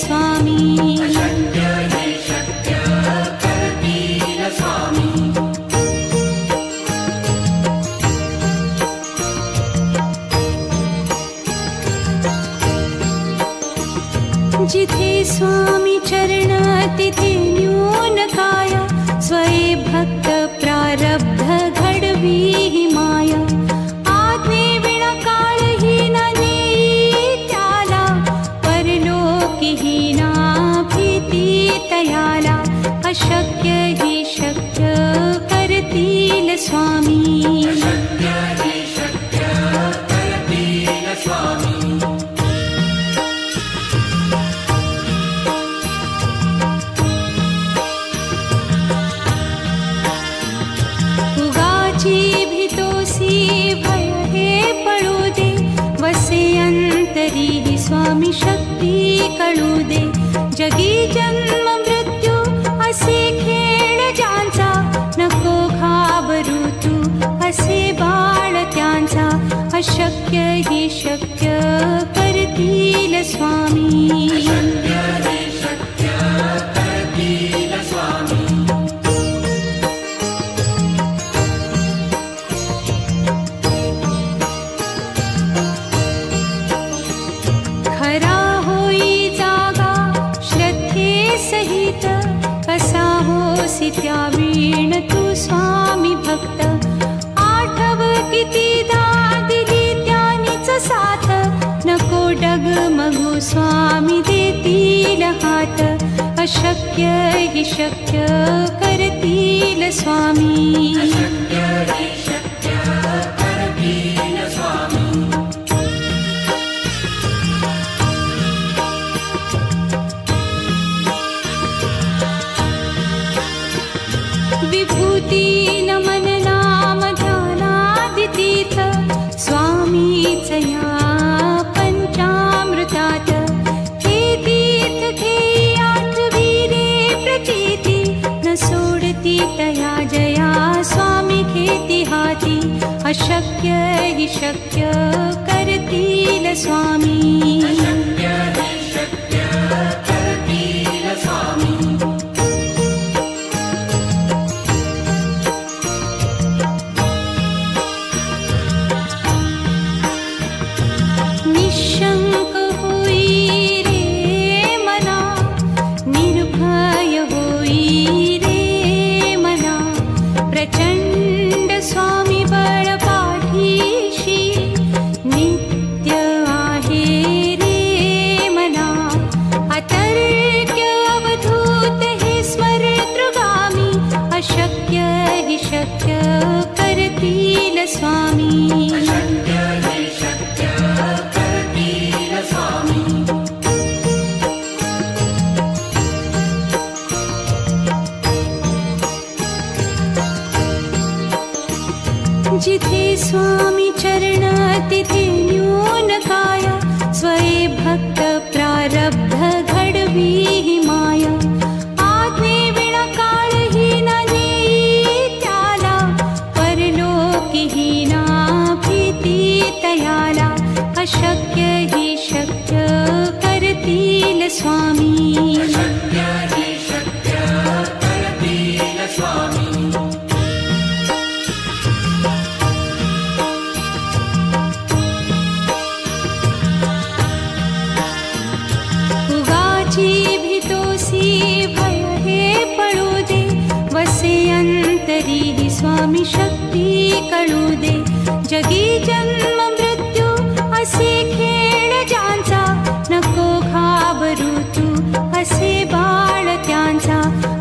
स्वामी शक्य करतील स्वामी। उगाची भीतोसी भय हे पळू दे वसे स्वामी शक्ती कळू दे जगी जन्म अशक्य ही शक्य करतील स्वामी। खरा होई जागा श्रद्धे सहित कसा होसी त्या डगमगू स्वामी देतील हात अशक्य हि शक्य करतील स्वामी जया स्वामी घेती हाती अशक्य हि शक्य करतील स्वामी जिथे स्वामी चरण तिथे न्यूनकाय स्वये भक्त प्रारब्ध घडवी हि माया। आज्ञे विणा काळहीन नेई त्याला परलोकीहीना भीती तयाला अशक्य हि शक्य करतील स्वामी भय हे पळू दे वसे अंत स्वामी शक्ती दे जगी जन्म मृत्यू असे खेळ ज्यांचा नको घाबरू तू असे त्यांचा।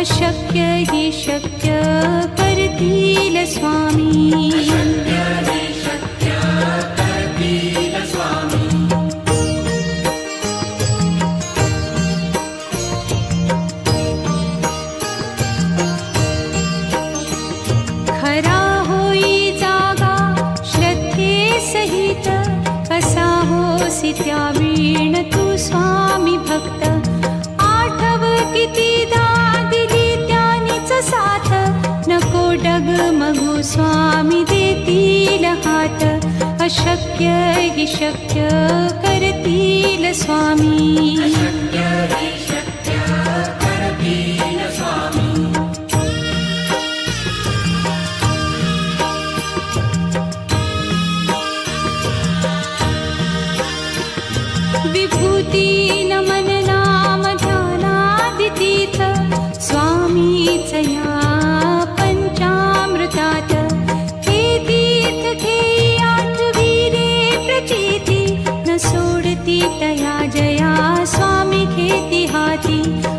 अशक्य ही शक्य स्वामी वीण तू स्वामी भक्त। आठव कितीदा दिली त्यानीच साथ। नको डग मगू स्वामी देतील हात। अशक्य हि शक्य करतील स्वामी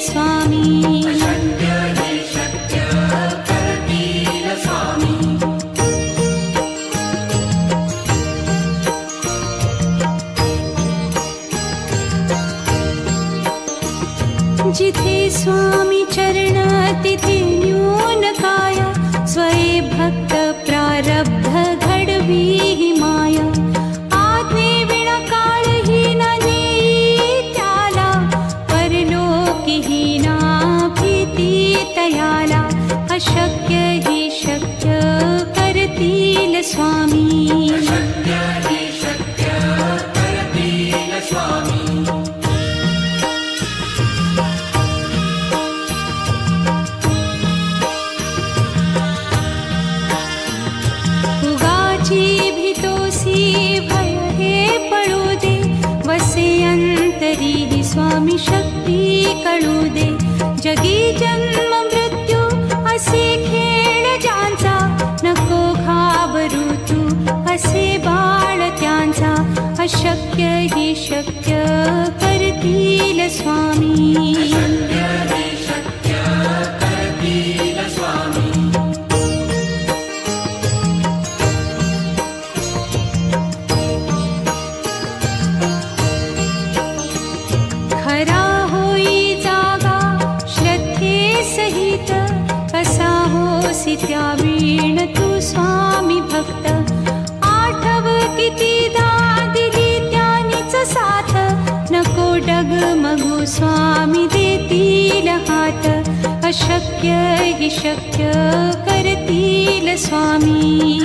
स्वामी स्वामी करतील स्वामी अशक्य हि शक्य करतील स्वामी।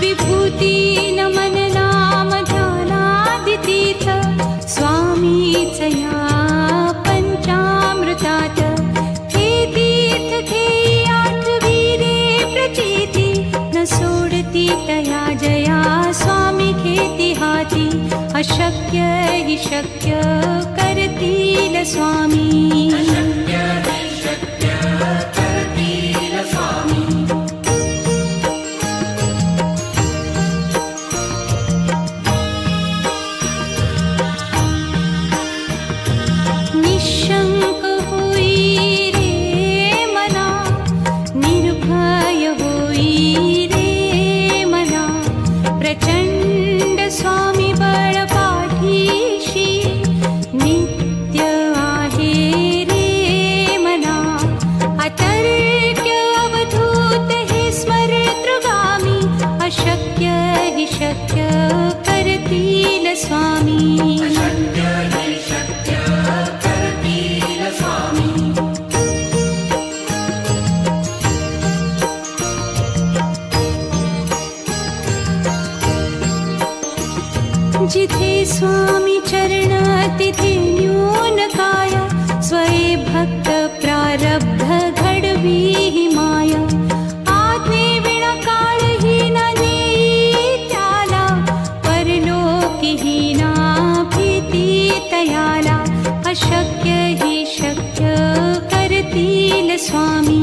विभूती नमन नाम ध्यानादितीथ स्वामीच या जया स्वामी घेती हाती अशक्य हि शक्य करतील स्वामी स्वामी चरण तिथे न्यूनकाय स्वये भक्त प्रारब्ध घडवी हि माया आत्मे विण काळहीन नेई त्याला परलोकीहीना भीती तयाला अशक्य हि शक्य करतील स्वामी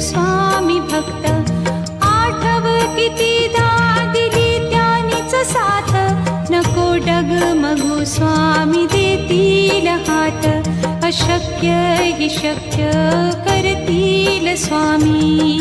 स्वामी भक्त आठव कितीदा दिली त्यानीच साथ नको डग मगू स्वामी देतील हात. अशक्य हि शक्य करतील स्वामी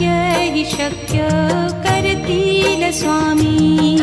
अशक्य हि शक्य करतील स्वामी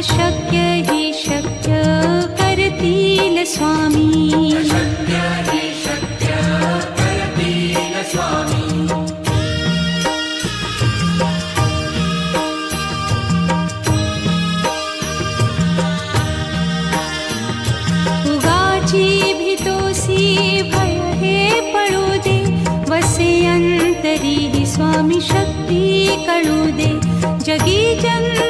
अशक्य हि शक्य करतील स्वामी। उगाची भीतोसी भय हे पळू दे वसे अंतरी ही स्वामी शक्ती कळू दे। जगी जन्म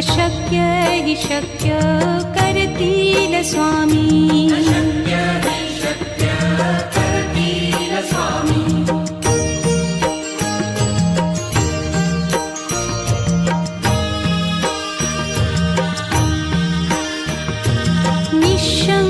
अशक्य हि शक्य करतील स्वामी। निशङ्क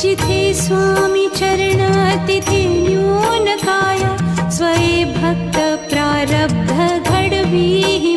जिथे स्वामी चरण तिथे न्यून काय स्वये भक्त प्रारब्ध घडवी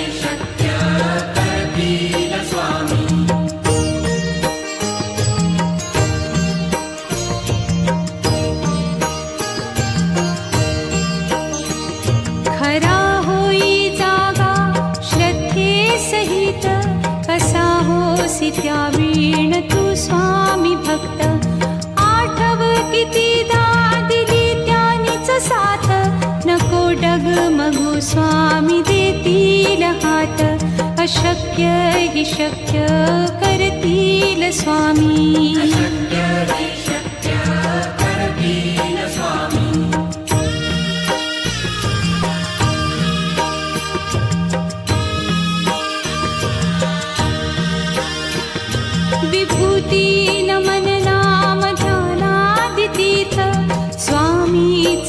कितीदा दिली त्यानीच साथ. नको डगमगू स्वामी देतील हात. अशक्य हि शक्य करतील स्वामी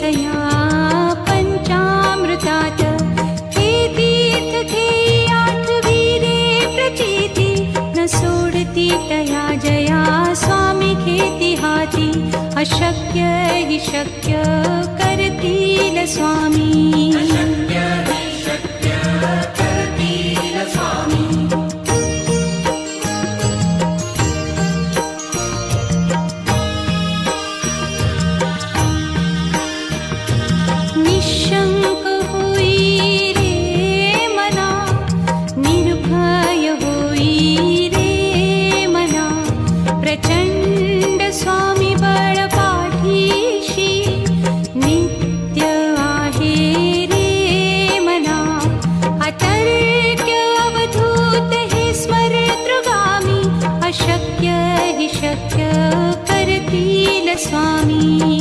स्वामीच या पञ्चामृतात तीर्थ हे आठवीरे प्रचिती न सोडती तया जया स्वामी खेती हाती। अशक्य हि शक्य करतील स्वामी स्वामी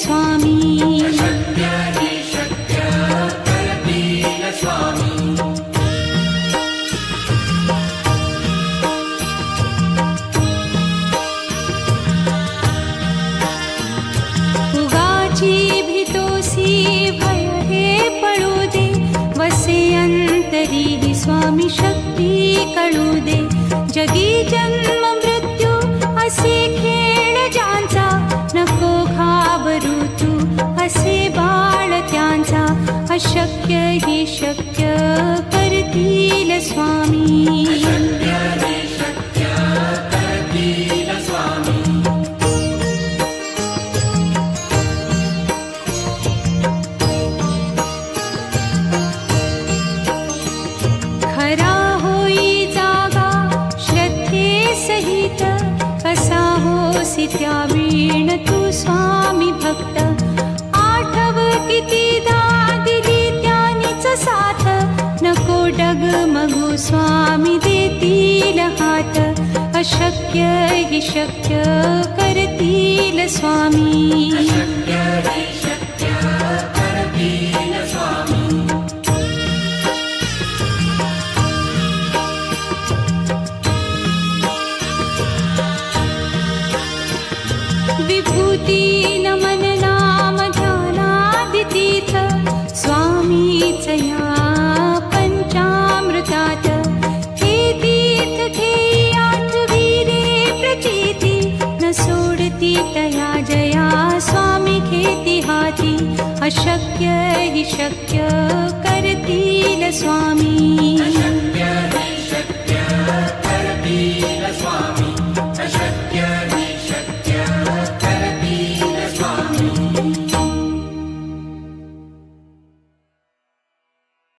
स्वामी जया पञ्चामृतात्। खेती खेयाङ्गीरे प्रचेति न सोडति तया जया स्वामी खेतिहाति अशक्य हि शक्य करति स्वामी।